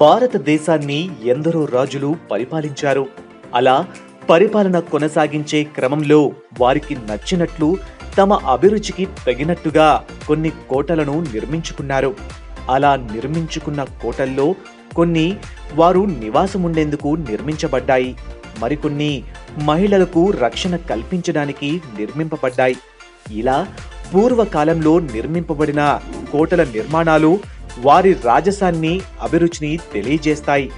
భారతదేశాన్ని ఎందరో రాజులు పరిపాలించారు. అలా పరిపాలన కొనసాగించే క్రమంలో వారికి నచ్చినట్లు తమ అభిరుచికి తగినట్టుగా కొన్ని కోటలను నిర్మించుకున్నారు. అలా నిర్మించుకున్న కోటల్లో కొన్ని వారు నివాసముండేందుకు నిర్మించబడ్డాయి. మరికొన్ని మహిళలకు రక్షణ కల్పించడానికి నిర్మింపబడ్డాయి. ఇలా పూర్వకాలంలో నిర్మింపబడిన కోటల నిర్మాణాలు వారి రాజసాన్ని అభిరుచిని తెలియజేస్తాయి.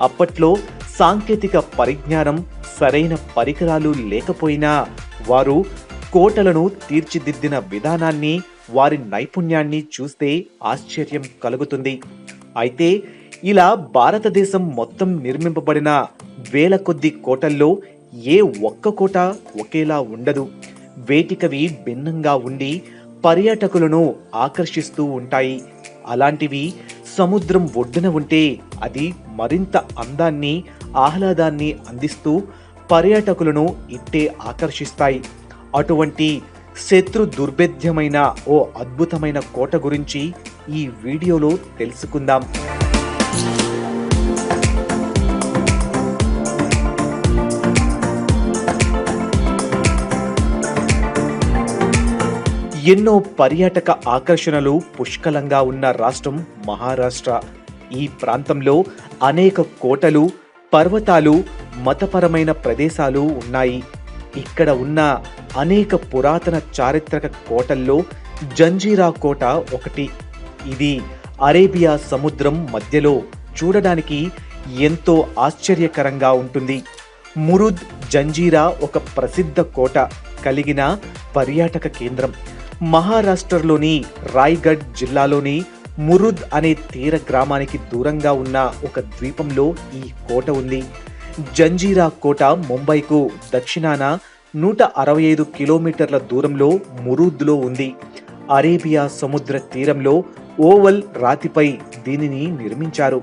అప్పట్లో సాంకేతిక పరిజ్ఞానం సరైన పరికరాలు లేకపోయినా వారు కోటలను తీర్చిదిద్దిన విధానాన్ని వారి నైపుణ్యాన్ని చూస్తే ఆశ్చర్యం కలుగుతుంది. అయితే ఇలా భారతదేశం మొత్తం నిర్మింపబడిన వేల కొద్ది కోటల్లో ఏ ఒక్క కోట ఒకేలా ఉండదు. వేటికవి భిన్నంగా ఉండి పర్యాటకులను ఆకర్షిస్తూ ఉంటాయి. అలాంటివి సముద్రం ఒడ్డున ఉంటే అది మరింత అందాన్ని ఆహ్లాదాన్ని అందిస్తూ పర్యాటకులను ఇట్టే ఆకర్షిస్తాయి. అటువంటి శత్రు దుర్భేద్యమైన ఓ అద్భుతమైన కోట గురించి ఈ వీడియోలో తెలుసుకుందాం. ఎన్నో పర్యాటక ఆకర్షణలు పుష్కలంగా ఉన్న రాష్ట్రం మహారాష్ట్ర. ఈ ప్రాంతంలో అనేక కోటలు పర్వతాలు మతపరమైన ప్రదేశాలు ఉన్నాయి. ఇక్కడ ఉన్న అనేక పురాతన చారిత్రక కోటల్లో జంజీరా కోట ఒకటి. ఇది అరేబియా సముద్రం మధ్యలో చూడడానికి ఎంతో ఆశ్చర్యకరంగా ఉంటుంది. మురుద్ జంజీరా ఒక ప్రసిద్ధ కోట కలిగిన పర్యాటక కేంద్రం. మహారాష్ట్రలోని రాయ్గఢ్ జిల్లాలోని మురుద్ అనే తీర గ్రామానికి దూరంగా ఉన్న ఒక ద్వీపంలో ఈ కోట ఉంది. జంజీరా కోట ముంబైకు దక్షిణాన నూట అరవై ఐదు కిలోమీటర్ల దూరంలో మురుద్లో ఉంది. అరేబియా సముద్ర తీరంలో ఓవల్ రాతిపై దీనిని నిర్మించారు.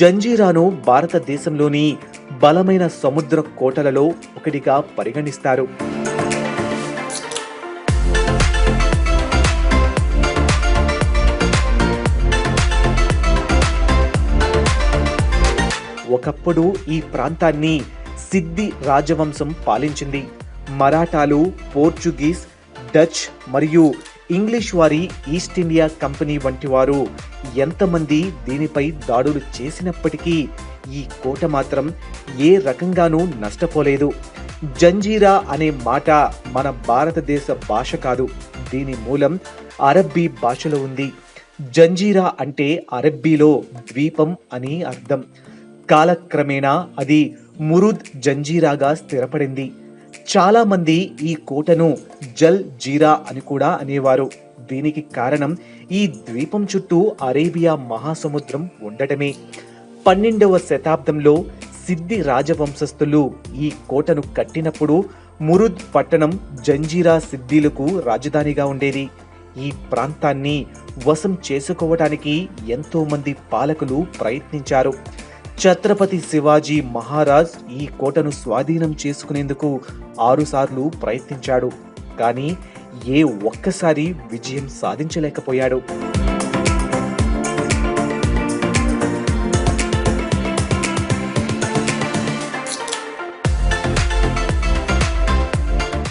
జంజీరాను భారతదేశంలోని బలమైన సముద్ర కోటలలో ఒకటిగా పరిగణిస్తారు. ఒకప్పుడు ఈ ప్రాంతాన్ని సిద్ధి రాజవంశం పాలించింది. మరాఠాలు పోర్చుగీస్ డచ్ మరియు ఇంగ్లీష్ వారి ఈస్ట్ ఇండియా కంపెనీ వంటి వారు ఎంతమంది దీనిపై దాడులు చేసినప్పటికీ ఈ కోట మాత్రం ఏ రకంగానూ నష్టపోలేదు. జంజీరా అనే మాట మన భారతదేశ భాష కాదు. దీని మూలం అరబ్బీ భాషలో ఉంది. జంజీరా అంటే అరబ్బీలో ద్వీపం అని అర్థం. కాలక్రమేణా అది మురుద్ జంజీరాగా స్థిరపడింది. చాలామంది ఈ కోటను జల్ జీరా అని కూడా అనేవారు. దీనికి కారణం ఈ ద్వీపం చుట్టూ అరేబియా మహాసముద్రం ఉండటమే. పన్నెండవ శతాబ్దంలో సిద్ధి రాజవంశస్థులు ఈ కోటను కట్టినప్పుడు మురుద్ పట్టణం జంజీరా సిద్ధిలకు రాజధానిగా ఉండేది. ఈ ప్రాంతాన్ని వశం చేసుకోవడానికి ఎంతోమంది పాలకులు ప్రయత్నించారు. ఛత్రపతి శివాజీ మహారాజ్ ఈ కోటను స్వాధీనం చేసుకునేందుకు ఆరుసార్లు ప్రయత్నించాడు. కానీ ఏ ఒక్కసారి విజయం సాధించలేకపోయాడు.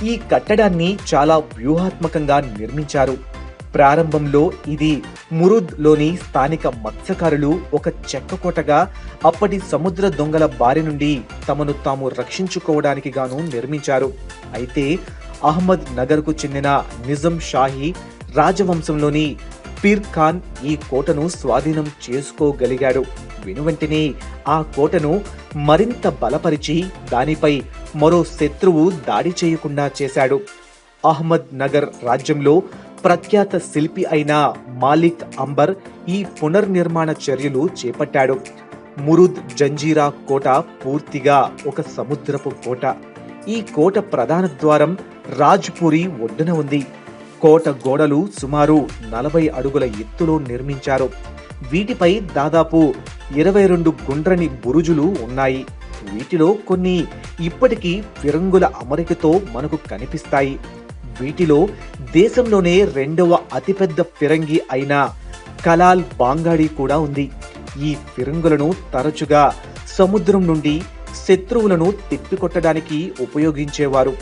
ఈ కట్టడాన్ని చాలా వ్యూహాత్మకంగా నిర్మించారు. ప్రారంభంలో ఇది మురుద్లోని స్థానిక మత్స్యకారులు ఒక చెక్క కోటగా అప్పటి సముద్ర దొంగల బారి నుండి తమను తాము రక్షించుకోవడానికి గాను నిర్మించారు. అయితే అహ్మద్ నగర్కు చెందిన నిజం షాహీ రాజవంశంలోని పీర్ ఖాన్ ఈ కోటను స్వాధీనం చేసుకోగలిగాడు. వెనువెంటనే ఆ కోటను మరింత బలపరిచి దానిపై మరో శత్రువు దాడి చేయకుండా చేశాడు. అహ్మద్ నగర్ రాజ్యంలో ప్రఖ్యాత శిల్పి అయిన మాలిక్ అంబర్ ఈ పునర్నిర్మాణ చర్యలు చేపట్టాడు. మురుద్ జంజీరా కోట పూర్తిగా ఒక సముద్రపు కోట. ఈ కోట ప్రధాన ద్వారం రాజ్పూరి ఒడ్డున ఉంది. కోట గోడలు సుమారు నలభై అడుగుల ఎత్తులో నిర్మించారు. వీటిపై దాదాపు ఇరవై రెండు గుండ్రని బురుజులు ఉన్నాయి. వీటిలో కొన్ని ఇప్పటికీ ఫిరంగుల అమరికతో మనకు కనిపిస్తాయి. వీటిలో దేశంలోనే రెండవ అతిపెద్ద ఫిరంగి అయిన కలాల్ బాంగాడి కూడా ఉంది. ఈ ఫిరంగులను తరచుగా సముద్రం నుండి శత్రువులను తిప్పికొట్టడానికి ఉపయోగించేవారు.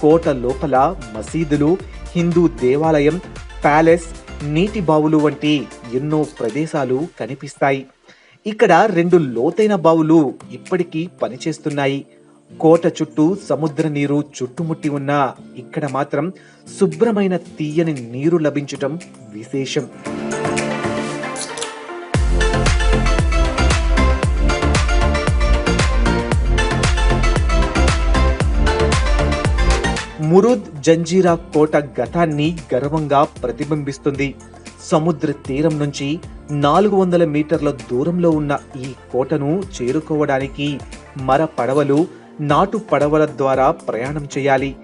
కోట లోపల మసీదులు హిందూ దేవాలయం ప్యాలెస్ నీటి బావులు వంటి ఎన్నో ప్రదేశాలు కనిపిస్తాయి. ఇక్కడ రెండు లోతైన బావులు ఇప్పటికీ పనిచేస్తున్నాయి. కోట చుట్టూ సముద్ర నీరు చుట్టుముట్టి ఉన్న ఇక్కడ మాత్రం శుభ్రమైన తీయని నీరు లభించటం విశేషం. మురుద్ జంజీరా కోట గతాన్ని గర్వంగా ప్రతిబింబిస్తుంది. సముద్ర తీరం నుంచి నాలుగు వందల మీటర్ల దూరంలో ఉన్న ఈ కోటను చేరుకోవడానికి మర పడవలు నాటు పడవల ద్వారా ప్రయాణం చేయాలి.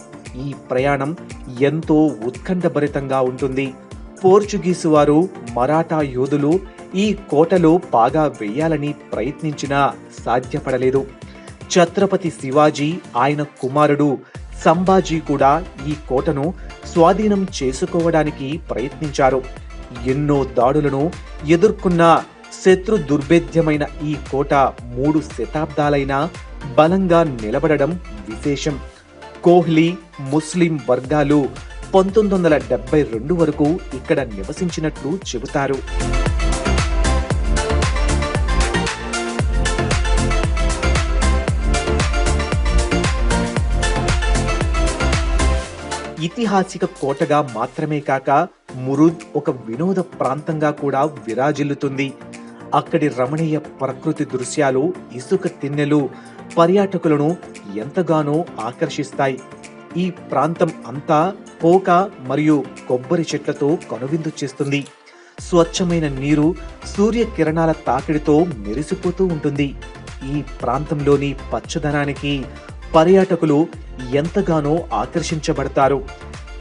ఈ ప్రయాణం ఎంతో ఉత్కంఠభరితంగా ఉంటుంది. పోర్చుగీసు వారు మరాఠా యోధులు ఈ కోటలో పాగా వేయాలని ప్రయత్నించినా సాధ్యపడలేదు. ఛత్రపతి శివాజీ ఆయన కుమారుడు సంభాజీ కూడా ఈ కోటను స్వాధీనం చేసుకోవడానికి ప్రయత్నించారు. ఎన్నో దాడులను ఎదుర్కొన్న శత్రు దుర్భేద్యమైన ఈ కోట మూడు శతాబ్దాలైనా బలంగా నిలబడడం విశేషం. కోహ్లీ ముస్లిం వర్గాలు పంతొమ్మిది వందల డెబ్బై రెండు వరకు ఇక్కడ నివసించినట్లు చెబుతారు. ఐతిహాసిక కోటగా మాత్రమే కాక మురుద్ ఒక వినోద ప్రాంతంగా కూడా విరాజిల్లుతుంది. అక్కడి రమణీయ ప్రకృతి దృశ్యాలు ఇసుక తిన్నెలు పర్యాటకులను ఎంతగానో ఆకర్షిస్తాయి. ఈ ప్రాంతం అంతా పోక మరియు కొబ్బరి చెట్లతో కనువిందు చేస్తుంది. స్వచ్ఛమైన నీరు సూర్యకిరణాల తాకిడితో మెరిసిపోతూ ఉంటుంది. ఈ ప్రాంతంలోని పచ్చదనానికి పర్యాటకులు ఎంతగానో ఆకర్షించబడతారు.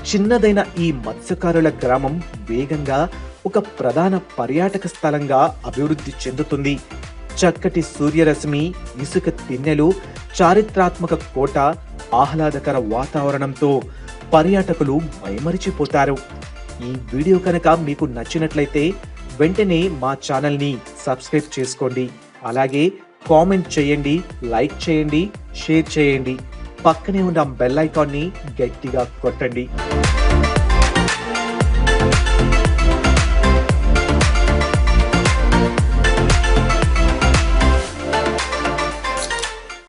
చిన్నదైన ఈ మత్స్యకారుల గ్రామం వేగంగా ఒక ప్రధాన పర్యాటక స్థలంగా అభివృద్ధి చెందుతుంది. చక్కటి సూర్యరశ్మి ఇసుక తిన్నెలు చారిత్రాత్మక కోట ఆహ్లాదకర వాతావరణంతో పర్యాటకులు మైమరిచిపోతారు. ఈ వీడియో కనుక మీకు నచ్చినట్లయితే వెంటనే మా ఛానల్ని సబ్స్క్రైబ్ చేసుకోండి. అలాగే కామెంట్ చేయండి లైక్ చేయండి షేర్ చేయండి. పక్కనే ఉన్న బెల్ ఐకాన్ని గట్టిగా కొట్టండి.